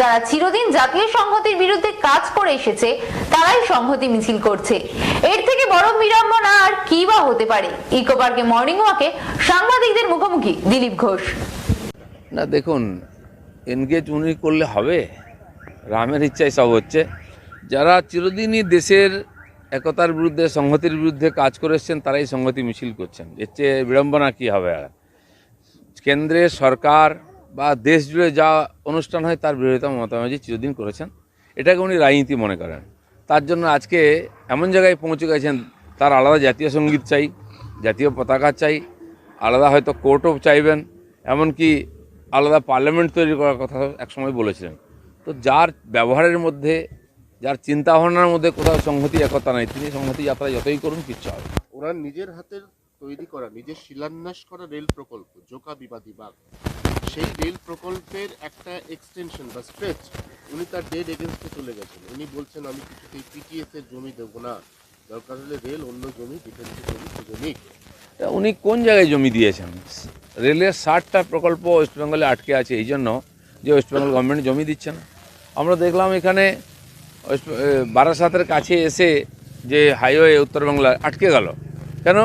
যারা চিরদিন জাতীয় সংহতির বিরুদ্ধে কাজ করে এসেছে, তারাই সংহতি মিছিল করছে। এর থেকে বড় বিড়ম্বনা আর কি বা হতে পারে? ইকো পার্কে মর্নিং ওয়াকে সাংবাদিকদের মুখোমুখি দিলীপ ঘোষ। না, দেখুন এনগেজ উনি করলে হবে, রামের ইচ্ছায় সব হচ্ছে। যারা চিরদিনই দেশের একতার বিরুদ্ধে, সংহতির বিরুদ্ধে কাজ করে এসছেন, তারাই সংহতি মিছিল করছেন। এর চেয়ে বিড়ম্বনা কী হবে আর? কেন্দ্রে সরকার বা দেশ জুড়ে যা অনুষ্ঠান হয় তার বিরোধিতা মমতা ব্যানার্জি চিরদিন করেছেন। এটাকে উনি রাজনীতি মনে করেন। তার জন্য আজকে এমন জায়গায় পৌঁছে গেছেন, তার আলাদা জাতীয় সংগীত চাই, জাতীয় পতাকা চাই, আলাদা হয়তো কোর্টও চাইবেন, এমনকি আলাদা পার্লামেন্ট তৈরি করার কথা একসময় বলেছিলেন। তো যার ব্যবহারের মধ্যে, যার চিন্তা ভাবনার মধ্যে কোথাও সংহতি, একতা নাই, তিনি সংহতি যাত্রা যতই করুন, কিচ্ছু হবে না। ওনার নিজের হাতের তৈরি করা, নিজের শিলান্যাস করা রেল প্রকল্প, জোকা বিবাদী বাগ সেই রেল প্রকল্পের একটা এক্সটেনশন বা স্ট্রেচ উনি তার ডেড এগেনস্টে চলে গেছেন। উনি বলছেন, আমি কিছুতেই পিটিএস এর জমি দেবো না। দরকার হলে রেল অন্য জমি ডিফেন্সের জমি তা উনি কোন জায়গায় জমি দিয়েছেন? রেলের ষাটটা প্রকল্প ওয়েস্টবেঙ্গলে আটকে আছে, এই জন্য যে ওয়েস্ট বেঙ্গল গভর্নমেন্ট জমি দিচ্ছে না। আমরা দেখলাম এখানে বারাসাতের কাছে এসে যে হাইওয়ে উত্তরবাংলা আটকে গেল। কেন?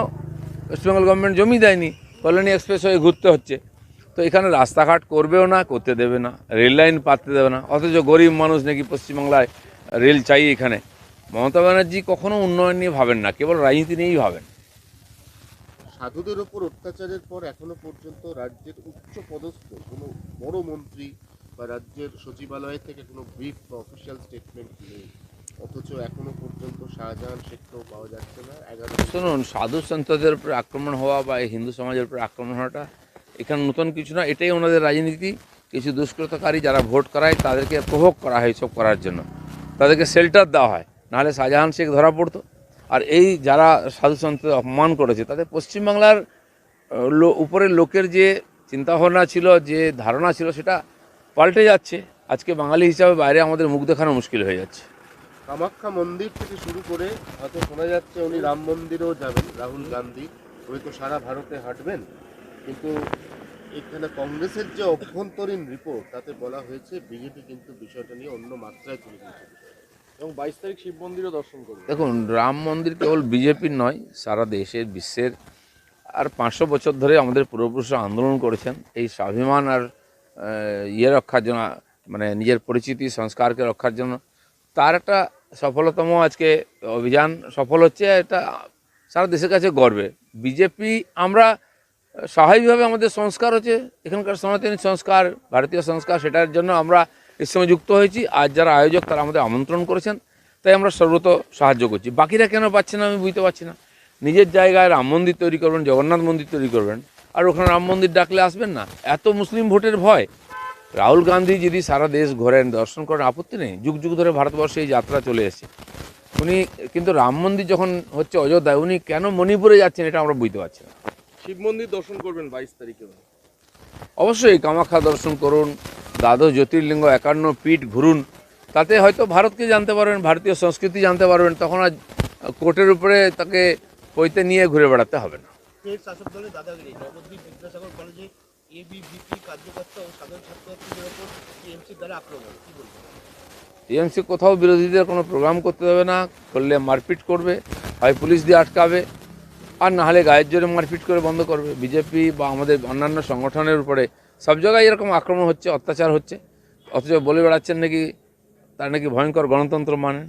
ওয়েস্ট বেঙ্গল গভর্নমেন্ট জমি দেয়নি। কল্যাণী এক্সপ্রেস হয়ে ঘুরতে হচ্ছে। তো এখানে রাস্তাঘাট করবেও না করতে দেবে না রেল লাইন পাততে দেবে না। অথচ গরিব মানুষ নাকি পশ্চিমবাংলায় রেল চাই এখানে। মমতা ব্যানার্জি কখনো উন্নয়ন নিয়ে ভাবেন না কেবল রাজনীতি নিয়েই ভাবেন। সাধুদের ওপর অত্যাচারের পর এখনও পর্যন্ত রাজ্যের উচ্চ পদস্থ কোনো বড় মন্ত্রী বা রাজ্যের সচিবালয় থেকে কোনো ব্রিফ বা অফিসিয়াল স্টেটমেন্ট নেই। অথচ এখনও পর্যন্ত শাহজাহান শেখকেও পাওয়া যাচ্ছে না। এগারো শুনুন সাধু সন্তদের উপরে আক্রমণ হওয়া বা হিন্দু সমাজের উপরে আক্রমণ হওয়াটা এখানে নতুন কিছু না, এটাই ওনাদের রাজনীতি। কিছু দুষ্কৃতকারী যারা ভোট করায়, তাদেরকে প্রভোগ করা হয় সব করার জন্য। তাদেরকে শেল্টার দেওয়া হয়, নাহলে শাহজাহান শেখ ধরা পড়তো। আর এই যারা সাধু সন্তদের অপমান করেছে, তাদের পশ্চিমবাংলার লো- উপরের লোকের যে চিন্তাভাবনা ছিল, যে ধারণা ছিল, সেটা পাল্টে যাচ্ছে। আজকে বাঙালি হিসাবে বাইরে আমাদের মুখ দেখানো মুশকিল হয়ে যাচ্ছে। কামাখ্যা মন্দির থেকে শুরু করে, হয়তো শোনা যাচ্ছে উনি রাম মন্দিরেও যাবেন, রাহুল গান্ধী। উনি তো সারা ভারতে হাঁটবেন। কিন্তু এখানে কংগ্রেসের যে অভ্যন্তরীণ রিপোর্ট তাতে বলা হয়েছে বিজেপি কিন্তু বিষয়টা নিয়ে অন্য মাত্রায় তুলে দিয়েছে এবং বাইশ তারিখ শিব মন্দিরও দর্শন করবে। দেখুন রাম মন্দির কেবল বিজেপির নয় সারা দেশের বিশ্বের আর পাঁচশো বছর ধরে আমাদের পূর্বপুরুষরা আন্দোলন করেছেন। এই স্বাভিমান আর ইয়ে রক্ষার জন্য মানে নিজের পরিচিতি সংস্কারকে রক্ষার জন্য তার একটা সফলতম আজকে অভিযান সফল হচ্ছে এটা সারা দেশের কাছে গর্বে। বিজেপি আমরা স্বাভাবিকভাবে আমাদের সংস্কার হচ্ছে। এখানকার সনাতনী সংস্কার, ভারতীয় সংস্কার, সেটার জন্য আমরা এর সময় যুক্ত হয়েছি। আর যারা আয়োজক, তারা আমাদের আমন্ত্রণ করেছেন। তাই আমরা সর্বত সাহায্য করছি। বাকিরা কেন পাচ্ছে না, আমি বুঝতে পারছি না। নিজের জায়গায় রাম মন্দির তৈরি করবেন, জগন্নাথ মন্দির তৈরি করবেন। আর ওখানে রাম মন্দির ডাকলে আসবেন না। এত মুসলিম ভোটের ভয়। রাহুল গান্ধী যদি সারা দেশ ঘোরেন, দর্শন করেন আপত্তি নেই, যুগ যুগ ধরে ভারতবর্ষে এই যাত্রা চলে এসেছে। উনি কিন্তু রাম মন্দির যখন হচ্ছে অযোধ্যায়, উনি কেন মণিপুরে যাচ্ছেন, এটা আমরা বুঝতে পারছি না। শিব মন্দির দর্শন করবেন বাইশ তারিখে। অবশ্যই কামাখ্যা দর্শন করুন দ্বাদশ জ্যোতির্লিঙ্গ একান্ন পীঠ ঘুরুন। তাতে হয়তো ভারতকে জানতে পারবেন ভারতীয় সংস্কৃতি জানতে পারবেন তখন আর কোর্টের উপরে তাকে পৈতে নিয়ে ঘুরে বেড়াতে হবে না। শাসক দলের দাদাগিরি নবদ্বীপ বিদ্যাসাগর কলেজে এবিভিপি কার্যকর্তা ও সাধারণ ছাত্রছাত্রীদের ওপর টিএমসির দ্বারা আক্রমণ কি বলবেন? টিএমসি কোথাও বিরোধীদের কোনো প্রোগ্রাম করতে দেবে না করলে মারপিট করবে হয় পুলিশ দিয়ে আটকাবে। আর না হলে গায়ের জোরে মারপিট করে বন্ধ করবে। বিজেপি বা আমাদের অন্যান্য সংগঠনের উপরে সব জায়গায় এরকম আক্রমণ হচ্ছে অত্যাচার হচ্ছে। অথচ বলে বেড়াচ্ছেন নাকি তার নাকি ভয়ঙ্কর গণতন্ত্র মানেন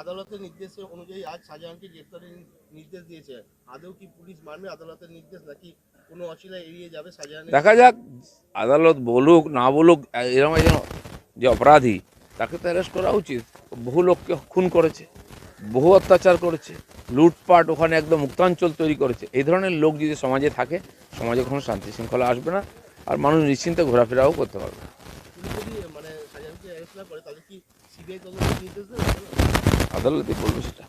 আদালতের নির্দেশ অনুযায়ী আজ শাহজাহানকে গ্রেফতারের নির্দেশ দিয়েছে। আদৌ কি পুলিশ মানবে আদালতের নির্দেশ নাকি কোনো এড়িয়ে যাবে দেখা যাক আদালত বলুক না বলুক এরকম যে অপরাধী তাকে তো অ্যারেস্ট করা উচিত। বহু লোককে খুন করেছে। বহু অত্যাচার করেছে, লুটপাট ওখানে একদম মুক্তাঞ্চল তৈরি করেছে। এই ধরনের লোক যদি সমাজে থাকে, সমাজে কোনো শান্তি শৃঙ্খলা আসবে না আর মানুষ নিশ্চিন্তে ঘোরাফেরাও করতে পারবে আদালতে বলবে সেটা।